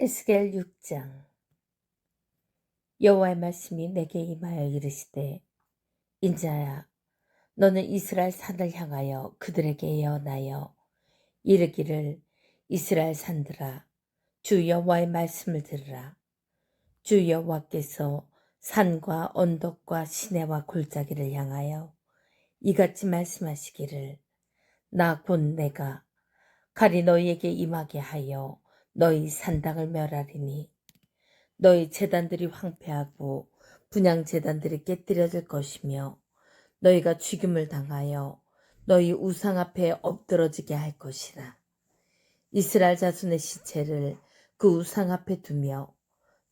에스겔 6장. 여호와의 말씀이 내게 임하여 이르시되 인자야 너는 이스라엘 산을 향하여 그들에게 예언하여 이르기를 이스라엘 산들아 주 여호와의 말씀을 들으라. 주 여호와께서 산과 언덕과 시내와 골짜기를 향하여 이같이 말씀하시기를 나 곧 내가 칼이 너희에게 임하게 하여 너희 산당을 멸하리니 너희 재단들이 황폐하고 분양 재단들이 깨뜨려질 것이며 너희가 죽임을 당하여 너희 우상 앞에 엎드러지게 할 것이라. 이스라엘 자손의 시체를 그 우상 앞에 두며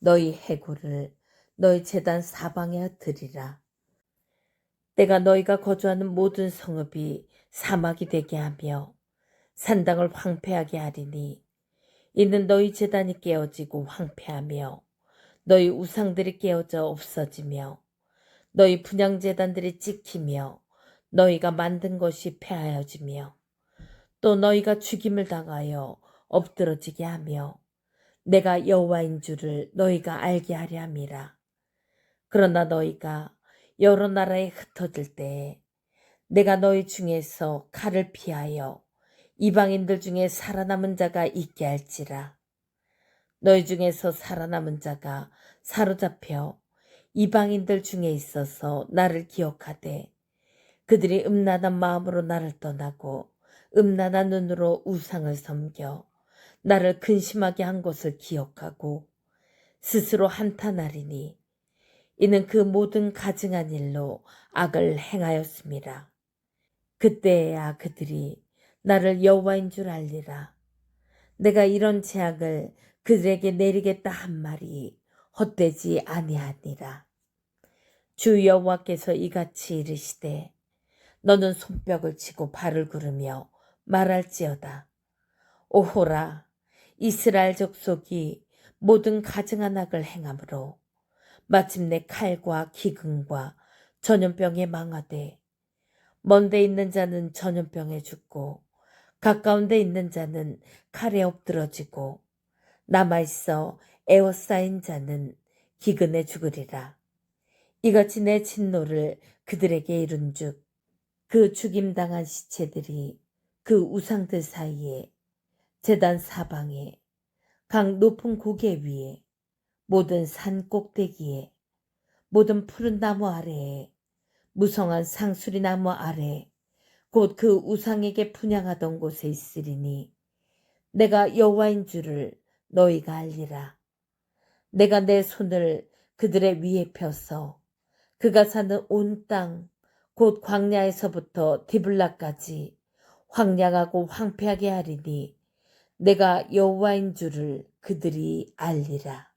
너희 해골을 너희 재단 사방에 흩으리라. 내가 너희가 거주하는 모든 성읍이 사막이 되게 하며 산당을 황폐하게 하리니 이는 너희 재단이 깨어지고 황폐하며 너희 우상들이 깨어져 없어지며 너희 분양 재단들이 찍히며 너희가 만든 것이 폐하여지며 또 너희가 죽임을 당하여 엎드러지게 하며 내가 여호와인 줄을 너희가 알게 하려 함이라. 그러나 너희가 여러 나라에 흩어질 때에 내가 너희 중에서 칼을 피하여 이방인들 중에 살아남은 자가 있게 할지라. 너희 중에서 살아남은 자가 사로잡혀 이방인들 중에 있어서 나를 기억하되 그들이 음란한 마음으로 나를 떠나고 음란한 눈으로 우상을 섬겨 나를 근심하게 한 것을 기억하고 스스로 한탄하리니 이는 그 모든 가증한 일로 악을 행하였습니다. 그때야 그들이 나를 여호와인 줄 알리라. 내가 이런 제약을 그들에게 내리겠다 한 말이 헛되지 아니하니라. 주 여호와께서 이같이 이르시되 너는 손뼉을 치고 발을 구르며 말할지어다. 오호라 이스라엘 족속이 모든 가증한 악을 행함으로 마침내 칼과 기근과 전염병에 망하되 먼데 있는 자는 전염병에 죽고 가까운 데 있는 자는 칼에 엎드러지고 남아있어 에워싸인 자는 기근에 죽으리라. 이같이 내 진노를 그들에게 이룬 즉 그 죽임당한 시체들이 그 우상들 사이에 재단 사방에 강 높은 고개 위에 모든 산 꼭대기에 모든 푸른 나무 아래에 무성한 상수리 나무 아래 곧 그 우상에게 분양하던 곳에 있으리니 내가 여호와인 줄을 너희가 알리라. 내가 내 손을 그들의 위에 펴서 그가 사는 온 땅 곧 광야에서부터 디블라까지 황량하고 황폐하게 하리니 내가 여호와인 줄을 그들이 알리라.